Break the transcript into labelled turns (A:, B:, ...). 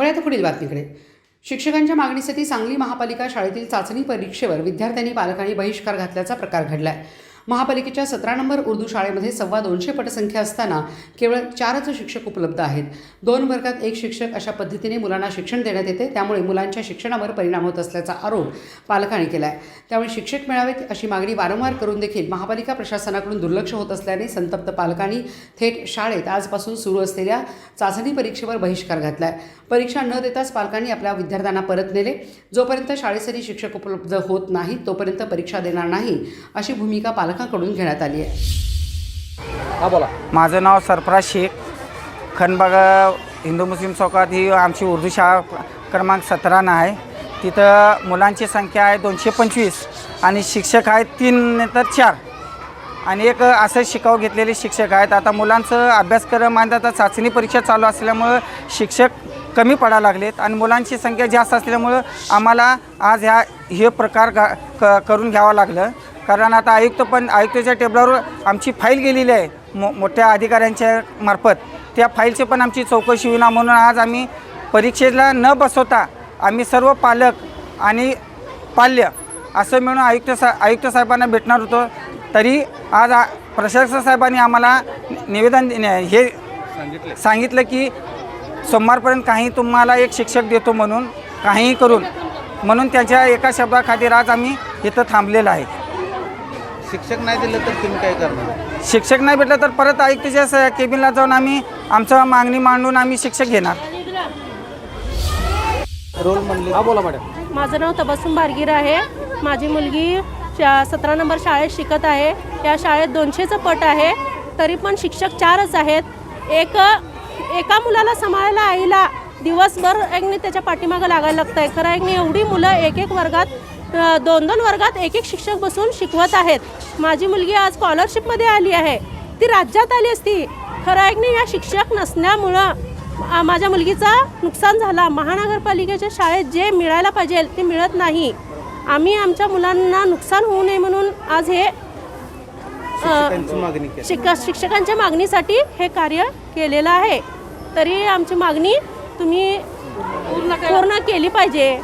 A: वळ्यात पुढील बातमीकडे. शिक्षकांच्या मागणीसाठी सांगली महापालिका शाळेतील चाचणी परीक्षेवर विद्यार्थ्यांनी पालकांनी बहिष्कार घातल्याचा प्रकार घडला आहे महापालिकेच्या सतरा नंबर उर्दू शाळेमध्ये सव्वा दोनशे पटसंख्या असताना केवळ चारच शिक्षक उपलब्ध आहेत. दोन वर्गात एक शिक्षक अशा पद्धतीने मुलांना शिक्षण देण्यात येते त्यामुळे मुलांच्या शिक्षणावर परिणाम होत असल्याचा आरोप पालकांनी केला आहे त्यामुळे शिक्षक मिळावेत अशी मागणी वारंवार करून देखील महापालिका प्रशासनाकडून दुर्लक्ष होत असल्याने संतप्त पालकांनी थेट शाळेत आजपासून सुरू असलेल्या चाचणी परीक्षेवर बहिष्कार घातला आहे परीक्षा न देताच पालकांनी आपल्या विद्यार्थ्यांना परत नेले. जोपर्यंत शाळेसाठी शिक्षक उपलब्ध होत नाही तोपर्यंत परीक्षा देणार नाही अशी भूमिका पालक पालकांकडून घेण्यात आली आहे.
B: हा बोला.
C: माझं नाव सरफराज शेख. खनबाग हिंदू मुस्लिम चौकात ही आमची उर्दू शाळा क्रमांक सतरानं आहे. तिथं मुलांची संख्या आहे दोनशे पंचवीस आणि शिक्षक आहेत तीन नंतर चार. आणि एक असं शिकाऊ घेतलेले शिक्षक आहेत. आता मुलांचं अभ्यासक्रम आणि आता चाचणी परीक्षा चालू असल्यामुळं शिक्षक कमी पडायला लागलेत आणि मुलांची संख्या जास्त असल्यामुळं आम्हाला आज ह्या हे प्रकार गा क करून घ्यावं लागलं. कारण आता आयुक्त पण आयुक्ताच्या टेबलावर आमची फाईल गेलेली आहे मो मोठ्या अधिकाऱ्यांच्या मार्फत. त्या फाईलची पण आमची चौकशी होईना म्हणून आज आम्ही परीक्षेला न बसवता आम्ही सर्व पालक आणि पाल्य असं मिळून आयुक्त सा आयुक्त साहेबांना भेटणार होतो. तरी आज आ प्रशासक साहेबांनी आम्हाला निवेदन हे
B: सांगितले.
C: सांगितलं की सोमवारपर्यंत काही तुम्हाला एक शिक्षक देतो म्हणून काहीही करून. म्हणून त्यांच्या एका शब्दाखातीर आज आम्ही इथं थांबलेलं आहे.
B: शिक्षक नाही दिलं तर तुम्ही काय करणार?
C: शिक्षक नाही भेटलं तर परत आयुक्ताच्या स- केबिनला जाऊन आम्ही आमचं मागणी मांडून आम्ही शिक्षक घेणार.
B: रोल म्हणले. हा बोला मॅडम
D: माझं नाव तबस्सुम बारगीर आहे. माझी मुलगी शा सतरा नंबर शाळेत शिकत आहे. या शाळेत दोनशेचं पट आहे. तरी पण शिक्षक चारच आहेत. एक एका मुलाला सांभाळायला आईला दिवसभर एकने त्याच्या पाठीमागं लागायला लागतं आहे खरं एकने एवढी मुलं एक एक वर्गात दोन दोन वर्गात एक एक शिक्षक बसून शिकवत आहेत. माझी मुलगी आज स्कॉलरशिपमध्ये आली आहे. ती राज्यात आली असती. खरं एकने या शिक्षक नसल्यामुळं माझ्या मुलगीचा नुकसान झाला. महानगरपालिकेच्या शाळेत जे मिळायला पाहिजे ते मिळत नाही. आम्ही आमच्या मुलांना नुकसान होऊ नये म्हणून आज हे शिक शिक्षकांच्या मागणीसाठी हे कार्य केलेलं आहे. तरी आमची मागणी तुम्ही पूर्ण केली पाहिजे.